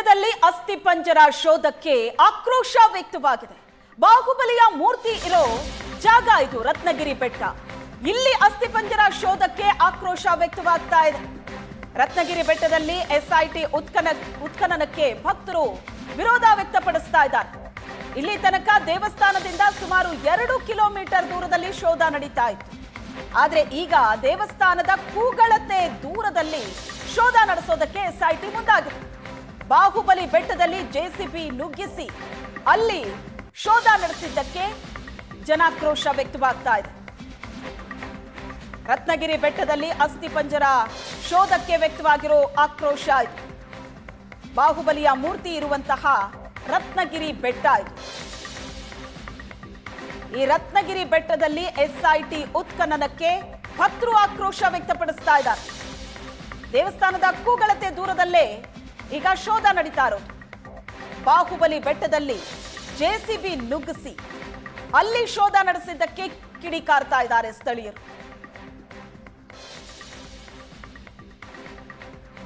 ಬೆಟ್ಟದಲ್ಲಿ ಅಸ್ಥಿ ಪಂಜರ ಶೋಧಕ್ಕೆ ಆಕ್ರೋಶ ವ್ಯಕ್ತವಾಗಿದೆ. ಬಾಹುಬಲಿಯ ಮೂರ್ತಿ ಇರೋ ಜಾಗ ಇದು ರತ್ನಗಿರಿ ಬೆಟ್ಟ. ಇಲ್ಲಿ ಅಸ್ಥಿ ಪಂಜರ ಶೋಧಕ್ಕೆ ಆಕ್ರೋಶ ವ್ಯಕ್ತವಾಗ್ತಾ ಇದೆ. ರತ್ನಗಿರಿ ಬೆಟ್ಟದಲ್ಲಿ ಎಸ್ಐಟಿ ಉತ್ಖನ ಉತ್ಖನನಕ್ಕೆ ಭಕ್ತರು ವಿರೋಧ ವ್ಯಕ್ತಪಡಿಸ್ತಾ ಇದ್ದಾರೆ. ಇಲ್ಲಿ ತನಕ ದೇವಸ್ಥಾನದಿಂದ ಸುಮಾರು ಎರಡು ಕಿಲೋಮೀಟರ್ ದೂರದಲ್ಲಿ ಶೋಧ ನಡೀತಾ ಇತ್ತು. ಆದ್ರೆ ಈಗ ದೇವಸ್ಥಾನದ ಕೂಗಳತೆ ದೂರದಲ್ಲಿ ಶೋಧ ನಡೆಸೋದಕ್ಕೆ ಎಸ್ಐಟಿ ಮುಂದಾಗಿದೆ. ಬಾಹುಬಲಿ ಬೆಟ್ಟದಲ್ಲಿ ಜೆಸಿಬಿ ನುಗ್ಗಿಸಿ ಅಲ್ಲಿ ಶೋಧ ನಡೆಸಿದ್ದಕ್ಕೆ ಜನಾಕ್ರೋಶ ವ್ಯಕ್ತವಾಗ್ತಾ ಇದೆ. ರತ್ನಗಿರಿ ಬೆಟ್ಟದಲ್ಲಿ ಅಸ್ಥಿ ಪಂಜರ ಶೋಧಕ್ಕೆ ವ್ಯಕ್ತವಾಗಿರೋ ಆಕ್ರೋಶ ಇದು. ಬಾಹುಬಲಿಯ ಮೂರ್ತಿ ಇರುವಂತಹ ರತ್ನಗಿರಿ ಬೆಟ್ಟ ಇದು. ಈ ರತ್ನಗಿರಿ ಬೆಟ್ಟದಲ್ಲಿ ಎಸ್ಐಟಿ ಉತ್ಖನನಕ್ಕೆ ಭಕ್ತರು ಆಕ್ರೋಶ ವ್ಯಕ್ತಪಡಿಸ್ತಾ ಇದ್ದಾರೆ. ದೇವಸ್ಥಾನದ ಕೂಗಳತೆ ದೂರದಲ್ಲೇ ಈಗ ಶೋಧ ನಡೀತಾ ಬಾಹುಬಲಿ ಬೆಟ್ಟದಲ್ಲಿ ಜೆಸಿಬಿ ನುಗ್ಗಿಸಿ, ಅಲ್ಲಿ ಶೋಧ ನಡೆಸಿದ್ದಕ್ಕೆ ಕಿಡಿಕಾರ್ತಾ ಇದ್ದಾರೆ ಸ್ಥಳೀಯರು.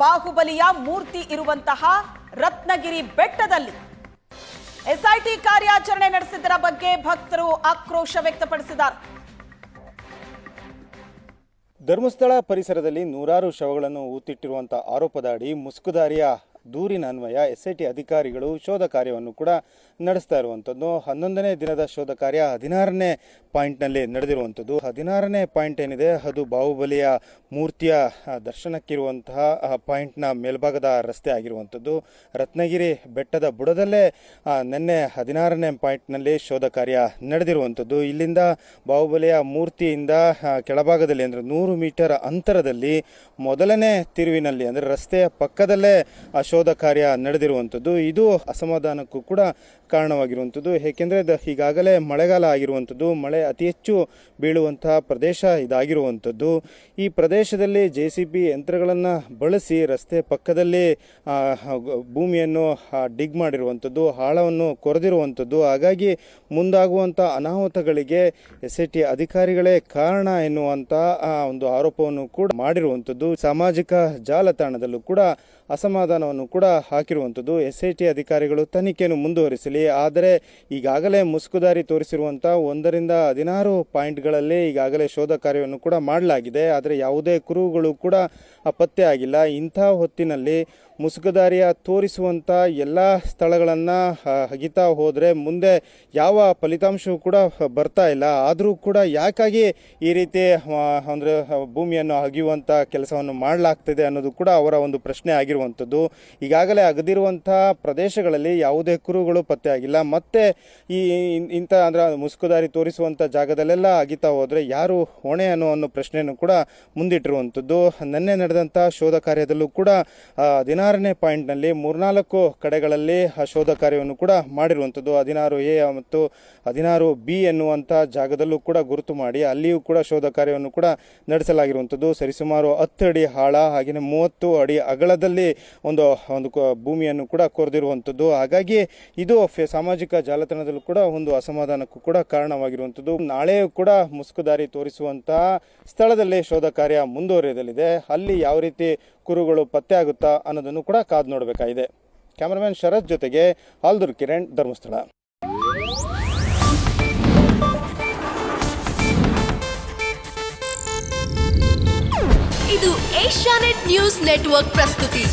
ಬಾಹುಬಲಿಯ ಮೂರ್ತಿ ಇರುವಂತಹ ರತ್ನಗಿರಿ ಬೆಟ್ಟದಲ್ಲಿ ಎಸ್ಐಟಿ ಕಾರ್ಯಾಚರಣೆ ನಡೆಸಿದ್ದರ ಬಗ್ಗೆ ಭಕ್ತರು ಆಕ್ರೋಶ ವ್ಯಕ್ತಪಡಿಸಿದ್ದಾರೆ. ಧರ್ಮಸ್ಥಳ ಪರಿಸರದಲ್ಲಿ ನೂರಾರು ಶವಗಳನ್ನು ಊತಿಟ್ಟಿರುವಂತಹ ಆರೋಪದ ಅಡಿ ಮುಸ್ಕುದಾರಿಯ ದೂರಿನ ಅನ್ವಯ ಎಸ್ಐಟಿ ಅಧಿಕಾರಿಗಳು ಶೋಧ ಕಾರ್ಯವನ್ನು ಕೂಡ ನಡೆಸ್ತಾ ಇರುವಂಥದ್ದು ಹನ್ನೊಂದನೇ ದಿನದ ಶೋಧ ಕಾರ್ಯ ಹದಿನಾರನೇ ಪಾಯಿಂಟ್ನಲ್ಲಿ ನಡೆದಿರುವಂಥದ್ದು ಹದಿನಾರನೇ ಪಾಯಿಂಟ್ ಏನಿದೆ? ಅದು ಬಾಹುಬಲಿಯ ಮೂರ್ತಿಯ ದರ್ಶನಕ್ಕಿರುವಂತಹ ಪಾಯಿಂಟ್ನ ಮೇಲ್ಭಾಗದ ರಸ್ತೆ ಆಗಿರುವಂಥದ್ದು ರತ್ನಗಿರಿ ಬೆಟ್ಟದ ಬುಡದಲ್ಲೇ ನಿನ್ನೆ ಹದಿನಾರನೇ ಪಾಯಿಂಟ್ನಲ್ಲಿ ಶೋಧ ಕಾರ್ಯ ನಡೆದಿರುವಂಥದ್ದು ಇಲ್ಲಿಂದ ಬಾಹುಬಲಿಯ ಮೂರ್ತಿಯಿಂದ ಕೆಳಭಾಗದಲ್ಲಿ ಅಂದರೆ ನೂರು ಮೀಟರ್ ಅಂತರದಲ್ಲಿ ಮೊದಲನೇ ತಿರುವಿನಲ್ಲಿ ಅಂದರೆ ರಸ್ತೆಯ ಪಕ್ಕದಲ್ಲೇ ಶೋಧ ಕಾರ್ಯ ನಡೆದಿರುವಂಥದ್ದು ಇದು ಅಸಮಾಧಾನಕ್ಕೂ ಕೂಡ ಕಾರಣವಾಗಿರುವಂಥದ್ದು ಏಕೆಂದರೆ ಈಗಾಗಲೇ ಮಳೆಗಾಲ ಆಗಿರುವಂಥದ್ದು ಮಳೆ ಅತಿ ಹೆಚ್ಚು ಬೀಳುವಂತಹ ಪ್ರದೇಶ ಇದಾಗಿರುವಂಥದ್ದು ಈ ಪ್ರದೇಶದಲ್ಲಿ ಜೆ ಸಿ ಬಿ ಯಂತ್ರಗಳನ್ನು ಬಳಸಿ ರಸ್ತೆ ಪಕ್ಕದಲ್ಲಿ ಭೂಮಿಯನ್ನು ಡಿಗ್ ಮಾಡಿರುವಂಥದ್ದು ಆಳವನ್ನು ಕೊರೆದಿರುವಂಥದ್ದು ಹಾಗಾಗಿ ಮುಂದಾಗುವಂಥ ಅನಾಹುತಗಳಿಗೆ ಎಸ್ ಐ ಟಿ ಅಧಿಕಾರಿಗಳೇ ಕಾರಣ ಎನ್ನುವಂಥ ಒಂದು ಆರೋಪವನ್ನು ಕೂಡ ಮಾಡಿರುವಂಥದ್ದು ಸಾಮಾಜಿಕ ಜಾಲತಾಣದಲ್ಲೂ ಕೂಡ ಅಸಮಾಧಾನವನ್ನು ಕೂಡ ಹಾಕಿರುವಂಥದ್ದು. ಎಸ್ ಐ ಟಿ ಅಧಿಕಾರಿಗಳು ತನಿಖೆಯನ್ನು ಮುಂದುವರಿಸಲಿ. ಆದರೆ ಈಗಾಗಲೇ ಮುಸುಕುದಾರಿ ತೋರಿಸಿರುವಂಥ ಒಂದರಿಂದ ಹದಿನಾರು ಪಾಯಿಂಟ್ಗಳಲ್ಲಿ ಈಗಾಗಲೇ ಶೋಧ ಕಾರ್ಯವನ್ನು ಕೂಡ ಮಾಡಲಾಗಿದೆ. ಆದರೆ ಯಾವುದೇ ಕುರುಗಳು ಕೂಡ ಪತ್ತೆ ಆಗಿಲ್ಲ. ಇಂಥ ಹೊತ್ತಿನಲ್ಲಿ ಮುಸುಕುದಾರಿಯ ತೋರಿಸುವಂಥ ಎಲ್ಲ ಸ್ಥಳಗಳನ್ನು ಹಗಿತಾ ಹೋದರೆ ಮುಂದೆ ಯಾವ ಫಲಿತಾಂಶವೂ ಕೂಡ ಬರ್ತಾ ಇಲ್ಲ. ಆದರೂ ಕೂಡ ಯಾಕಾಗಿ ಈ ರೀತಿ ಅಂದರೆ ಭೂಮಿಯನ್ನು ಅಗಿಯುವಂಥ ಕೆಲಸವನ್ನು ಮಾಡಲಾಗ್ತಿದೆ ಅನ್ನೋದು ಕೂಡ ಅವರ ಒಂದು ಪ್ರಶ್ನೆ ಆಗಿರುವಂಥದ್ದು. ಈಗಾಗಲೇ ಅಗದಿರುವಂಥ ಪ್ರದೇಶಗಳಲ್ಲಿ ಯಾವುದೇ ಕುರುಗಳು ಪತ್ತೆಯಾಗಿಲ್ಲ ಮತ್ತೆ ಈ ಇಂಥ ಅಂದ್ರೆ ಮುಸುಕುದಾರಿ ತೋರಿಸುವಂಥ ಜಾಗದಲ್ಲೆಲ್ಲ ಅಗಿತಾ ಹೋದರೆ ಯಾರು ಹೊಣೆ ಅನ್ನೋ ಅನ್ನೋ ಪ್ರಶ್ನೆಯನ್ನು ಕೂಡ ಮುಂದಿಟ್ಟಿರುವಂಥದ್ದು. ನಿನ್ನೆ ನಡೆದಂಥ ಶೋಧ ಕಾರ್ಯದಲ್ಲೂ ಕೂಡ ಆ, ಹದಿನಾರನೇ ಪಾಯಿಂಟ್ನಲ್ಲಿ ಮೂರ್ನಾಲ್ಕು ಕಡೆಗಳಲ್ಲಿ ಶೋಧ ಕಾರ್ಯವನ್ನು ಕೂಡ ಮಾಡಿರುವಂಥದ್ದು. ಹದಿನಾರು ಎ ಮತ್ತು ಹದಿನಾರು ಬಿ ಎನ್ನುವಂಥ ಜಾಗದಲ್ಲೂ ಕೂಡ ಗುರುತು ಮಾಡಿ ಅಲ್ಲಿಯೂ ಕೂಡ ಶೋಧ ಕಾರ್ಯವನ್ನು ಕೂಡ ನಡೆಸಲಾಗಿರುವಂಥದ್ದು. ಸರಿಸುಮಾರು ಹತ್ತು ಅಡಿ ಆಳ ಹಾಗೆಯೇ ಮೂವತ್ತು ಅಡಿ ಅಗಲದಲ್ಲಿ ಒಂದು ಒಂದು ಭೂಮಿಯನ್ನು ಕೂಡ ಕೊರೆದಿರುವಂಥದ್ದು. ಹಾಗಾಗಿ ಇದು ಸಾಮಾಜಿಕ ಜಾಲತಾಣದಲ್ಲೂ ಕೂಡ ಒಂದು ಅಸಮಾಧಾನಕ್ಕೂ ಕೂಡ ಕಾರಣವಾಗಿರುವಂಥದ್ದು. ನಾಳೆಯೂ ಕೂಡ ಮುಸುಕುದಾರಿ ತೋರಿಸುವಂತಹ ಸ್ಥಳದಲ್ಲಿ ಶೋಧ ಕಾರ್ಯ ಮುಂದುವರಿಯಲಿದೆ. ಅಲ್ಲಿ ಯಾವ ರೀತಿ ಕುರುಗಳು ಪತ್ತೆ ಆಗುತ್ತಾ ಅನ್ನೋದನ್ನು ಕೂಡ ಕಾದು ನೋಡಬೇಕಾಗಿದೆ. ಕ್ಯಾಮರಾಮನ್ ಶರತ್ ಜೊತೆಗೆ ಆಲ್ದೂರ್ ಕಿರಣ್ ಧರ್ಮಸ್ಥಳ. ಇದು ಏಷ್ಯಾನೆಟ್ ನ್ಯೂಸ್ ನೆಟ್ವರ್ಕ್ ಪ್ರಸ್ತುತಿ.